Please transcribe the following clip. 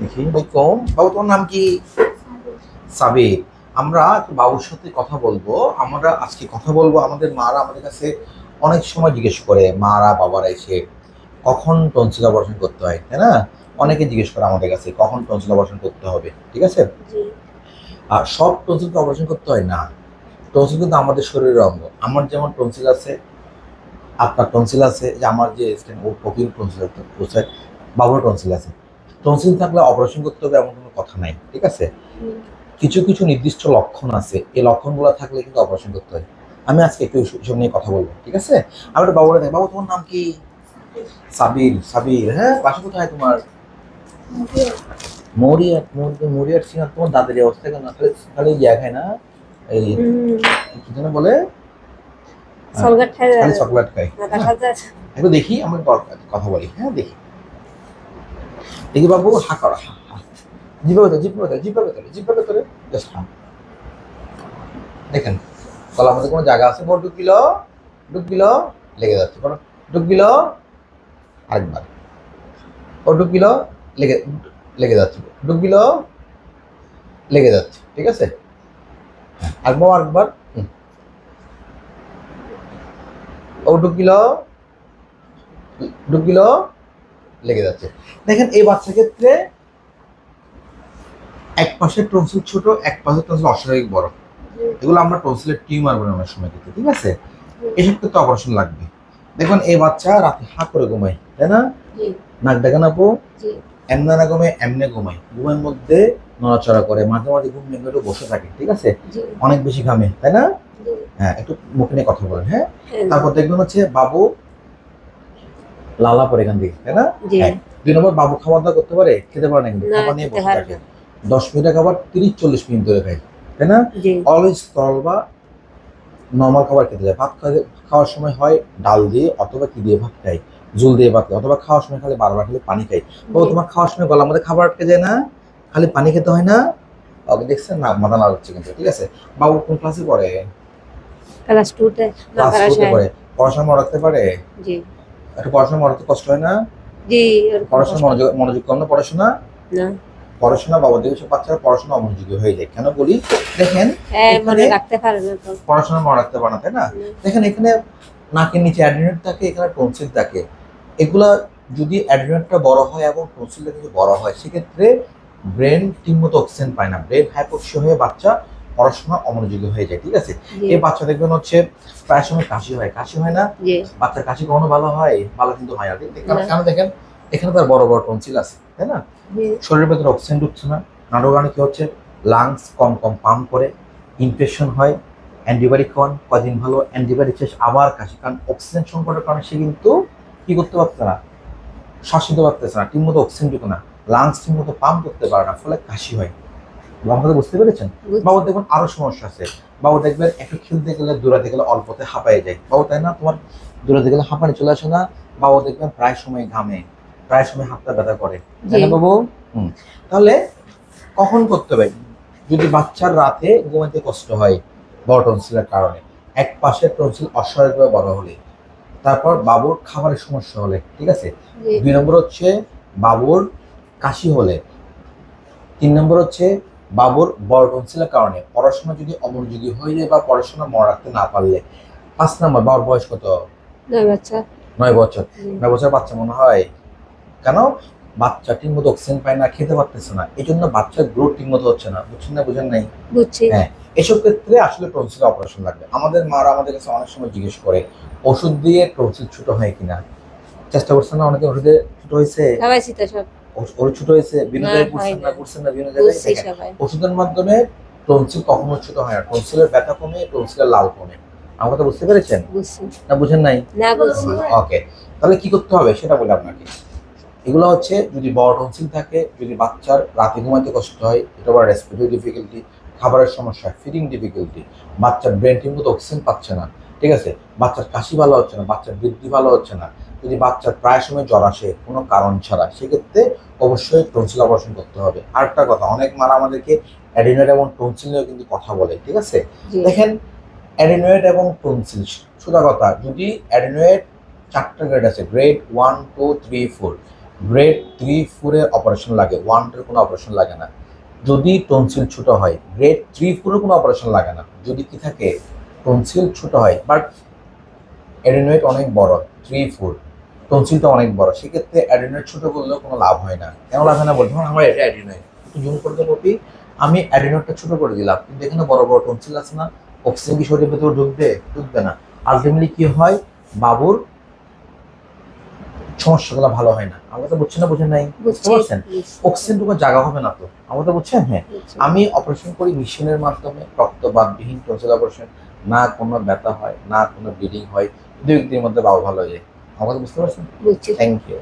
দেখি কম বাবু তোমার নাম কি? সাবির। আমরা বাবুর সাথে কথা বলব। আমরা আজকে কথা বলব আমাদের মারা আমাদের কাছে অনেক সময় জিজ্ঞেস করে মারা বাবারা এসে কখন টনসিল অপারেশন করতে হয় তাই না? অনেকে জিজ্ঞেস করে আমাদের কাছে কখন টনসিল অপারেশন করতে হবে ঠিক আছে? আর সব টনসিলকে অপারেশন করতে হয়? না। টনসিল কিন্তু আমাদের শরীরের অঙ্গ। আমার যেমন টনসিল আছে আপনার টনসিল আছে যে আমার যে ও কপিল টনসিল আছে বাবুর টনসিল আছে। টনসিল থাকলে অপারেশন করতে হবে এমন কোনো কথা নাই ঠিক আছে? কিছু কিছু নির্দিষ্ট লক্ষণ আছে এই লক্ষণগুলো থাকলে কিন্তু অপারেশন করতে হয়। আমি আজকে একটু এসব নিয়ে কথা বলব ঠিক আছে? আমি একটা বাবুরা দেখ বাবু তোমার নাম কি? সাবির সাবির হ্যাঁ? বাসা কোথায় তোমার? মরিয়াট মরিয়াট মরিয়াট সিং তোমার দাদের অবস্থা কেন? খালি খালি ইয়া খায় না? এই কি যেন বলে? চকলেট খায় একটু দেখি আমরা কথা বলি। হ্যাঁ দেখি। দেখি বাবু, হা করা, হা হা। জিপে ভেতরে ভেতরে, জিপে ভেতরে জাস্ট হা। দেখেন গলার মধ্যে কোনো জায়গা আছে? মোট ঢুকিল ঢুকিল লেগে যাচ্ছে বলো ঢুকিল আরেকবার। ও ঢুকিল লেগে লেগে যাচ্ছে ঢুকিল লেগে যাচ্ছে, ঠিক আছে? আরেকবার আরেকবার। ও ঢুকিল ঢুকিল লেগে যাচ্ছে। দেখেন এই বাচ্চা ক্ষেত্রে এক পাশের টনসিল ছোট এক পাশের টনসিল অস্বাভাবিক বড়। এগুলো আমরা টনসিলের টিউমার বলে অনেক সময় ক্ষেত্রে ঠিক আছে? এসব ক্ষেত্রে অপারেশন লাগবে। দেখুন এই বাচ্চা রাতে হা করে ঘুমায় তাই না? জি। নাক ডাকা না পো জি। এমনে না ঘুমায় এমনে ঘুমায়। ঘুমের মধ্যে নড়াচড়া করে মাঝে মাঝে ঘুম ভেঙে একটু বসে থাকে ঠিক আছে? অনেক বেশি ঘামে তাই না? হ্যাঁ একটু মুখে নিয়ে কথা বলেন হ্যাঁ? হ্যাঁ, তারপর দেখবেন হচ্ছে বাবু লালা পরে এখান থেকে তাই না? হ্যাঁ। দুই নম্বর বাবু খাবার দাওয়া করতে পারে খেতে পারে না খাবার নিয়ে বসে থাকে। দশ মিনিটের খাবার তিরিশ চল্লিশ মিনিট ধরে খায় তাই না? অলওয়েজ তরল বা নর্মাল খাবার খেতে যায়। ভাত খাওয়া খাওয়ার সময় হয় ডাল দিয়ে অথবা কি দিয়ে ভাত খাই জুল দিয়ে ভাত খাই অথবা খাওয়ার সময় খালি বারবার খালি পানি খাই ও তোমার খাওয়ার সময় গলার মধ্যে খাবার আটকে যায় না? খালি পানি খেতে হয় না? ওকে দেখছেন না? মাথা নাড়াচ্ছে কিন্তু ঠিক আছে? বাবু কোন ক্লাসে পড়ে? ক্লাস টুতে ক্লাস টুতে পড়ে। পড়াশোনা রাখতে পারে? জি। একটু পড়াশোনা মনে রাখতে কষ্ট হয় না? জি পড়াশোনা মনোযোগ মনোযোগ কম না পড়াশোনা? না। পড়াশোনা বাবা সব বাচ্চারা পড়াশোনা অমনোযোগী হয়ে যায়। কেন বলি? দেখেন হ্যাঁ মনে রাখতে পারে না তো। পড়াশোনা মনে রাখতে পারে না তাই না? দেখেন এখানে নাকের নিচে অ্যাড্রিনেট থাকে এখানে টনসিল থাকে। এগুলা যদি অ্যাড্রিনেটটা বড় হয় এবং টনসিলটা যদি বড় হয় সেক্ষেত্রে ব্রেন ঠিকমতো অক্সিজেন পায় না। ব্রেন হাইপোক্সি হয়ে বাচ্চা পড়াশোনা অমনোযোগী হয়ে যায় ঠিক আছে? এই বাচ্চা দেখবেন হচ্ছে প্রায় সময় কাশি হয় কাশি হয় না? বাচ্চার কাশি কখনো ভালো হয়? ভালো কিন্তু হয় না কেন দেখেন এখানে তার বড় বড় টনসিল আছে তাই না? শরীরের ভেতরে অক্সিজেন ঢুকছে না। নাটোর কারণে কি হচ্ছে? লাংস কম কম পাম্প করে ইনফেকশন হয় অ্যান্টিবায়োটিক খাওয়ান কদিন ভালো অ্যান্টিবায়োটিক শেষ আবার কাশি। কারণ অক্সিজেন সংকটের কারণে সে কিন্তু কি করতে পারছে না? শ্বাস নিতে পারতেছে না ঠিকমতো অক্সিজেন ঢুকে না। লাংস ঠিকমতো পাম্প করতে পারে না ফলে কাশি হয়। কথা বুঝতে পেরেছেন? বাবু দেখবেন আরও সমস্যা আছে। বাবু দেখবেন একটু খেলতে গেলে দৌড়াতে গেলে অল্পতে হাঁপায়ে যায়। বাবু তাই না? তোমার দৌড়াতে গেলে হাঁপানি চলে আসে না। বাবু দেখবেন প্রায় সময় ঘামে প্রায় সময় হাতটা ব্যথা করে। তাই না বাবু? তাহলে কখন করতে হবে? যদি বাচ্চার রাতে ঘুমাইতে কষ্ট হয় বড় টনসিলের কারণে এক পাশে টনসিল অস্বাভাবিকভাবে বড় হলে তারপর বাবুর খাবারের সমস্যা হলে ঠিক আছে? দুই নম্বর হচ্ছে বাবুর কাশি হলে তিন নম্বর হচ্ছে বাবুর বড় টনসিলের কারণে পড়াশোনা যদি অমনোযোগী হয়ে যায় বা পড়াশোনা মনে রাখতে না পারলে পাঁচ নম্বর বাবার বয়স কত? নয় বছর। নয় বছর। বাচ্চা মনে হয় কেন? বাচ্চা ঠিক মতো অক্সিজেন পায় না খেতে পারতেছে না। এই জন্য বাচ্চার গ্রোথ ঠিক মতো হচ্ছে না। বুঝছেন না বুঝেন নাই? বুঝছি। হ্যাঁ। এসব ক্ষেত্রে আসলে টনসিল অপারেশন লাগবে। আমাদের মারা আমাদের কাছে অনেক সময় জিজ্ঞেস করে ওষুধ দিয়ে টনসিল ছোট হয় কিনা? চেষ্টা করছেন না অনেকে ওষুধে ছোট হয়েছে? খাওয়াইছি তো সব। ছোট হয়েছে বিভিন্ন না, জায়গায় করছেন না। করছেন বিভিন্ন জায়গায় ওষুধের মাধ্যমে টনসিল কখনো ছোট হয় না টনসিলের ব্যথা কমে টনসিলের লাল কমে। আমার কথা বুঝতে পেরেছেন? না বুঝেন নাই? ওকে তাহলে কি করতে হবে সেটা বলে আপনাকে। এগুলো হচ্ছে যদি বড় টনসিল থাকে যদি বাচ্চার রাতে ঘুমাইতে কষ্ট হয় এটা বড় রেসপিরেটরি ডিফিকাল্টি খাবারের সমস্যা ফিডিং ডিফিকাল্টি বাচ্চার ব্রেন ঠিক মতো অক্সিজেন পাচ্ছে না ঠিক আছে? বাচ্চার কাশি ভালো হচ্ছে না বাচ্চার বৃদ্ধি ভালো হচ্ছে না যদি বাচ্চার প্রায় সময় জ্বর আসে কোনো কারণ ছাড়া সেক্ষেত্রে অবশ্যই টনসিল অপারেশন করতে হবে। আরেকটা কথা অনেক মারা আমাদেরকে অ্যাডিনয়েড এবং টনসিল নিয়েও কিন্তু কথা বলে ঠিক আছে? দেখেন অ্যাডিনয়েড এবং টনসিল সোজা কথা যদি অ্যাডিনয়েড চারটা গ্রেড আছে grade one two three four grade three ফোরের অপারেশন লাগে ওয়ান টুর কোনো অপারেশন লাগে না। যদি টনসিল ছোট হয় গ্রেড থ্রি ফোরের কোনো অপারেশন লাগে না। যদি কি থাকে টনসিল ছোট হয় বাট অ্যাডিনোয়েট অনেক বড় থ্রি ফোর টনসিলটা অনেক বড়। সেক্ষেত্রে অ্যাডিনোয়েট ছোট করলেও কোনো লাভ হয় না। কেন লাভ হয় না বলতে? আমার এটা অ্যাডিনোয়েট একটু জুম করতে কপি আমি অ্যাডিনোয়েটটা ছোট করে দিলাম কিন্তু এখানে বড় বড় টনসিল আছে না। অক্সিজেন কি শরীরের ভেতরে ঢুকবে? ঢুকবে না। আলটিমেটলি কি হয়? বাবুর সমস্যাগুলো ভালো হয় না। আমরা তো বুঝছি না বুঝেন নাই। বুঝতে পারছেন? অক্সিজেন টুকু জায়গা হবে না তো। আমরা তো বুঝছেন হ্যাঁ। আমি অপারেশন করি মেশিনের মাধ্যমে রক্তবাদবিহীন টনসিল অপারেশন না কোনো ব্যথা হয় না কোনো ব্লিডিং হয়। দুই একদিনের মধ্যে বাবু ভালো হয়ে যায়। আমাকে বুঝতে পারছেন বুঝছি থ্যাংক ইউ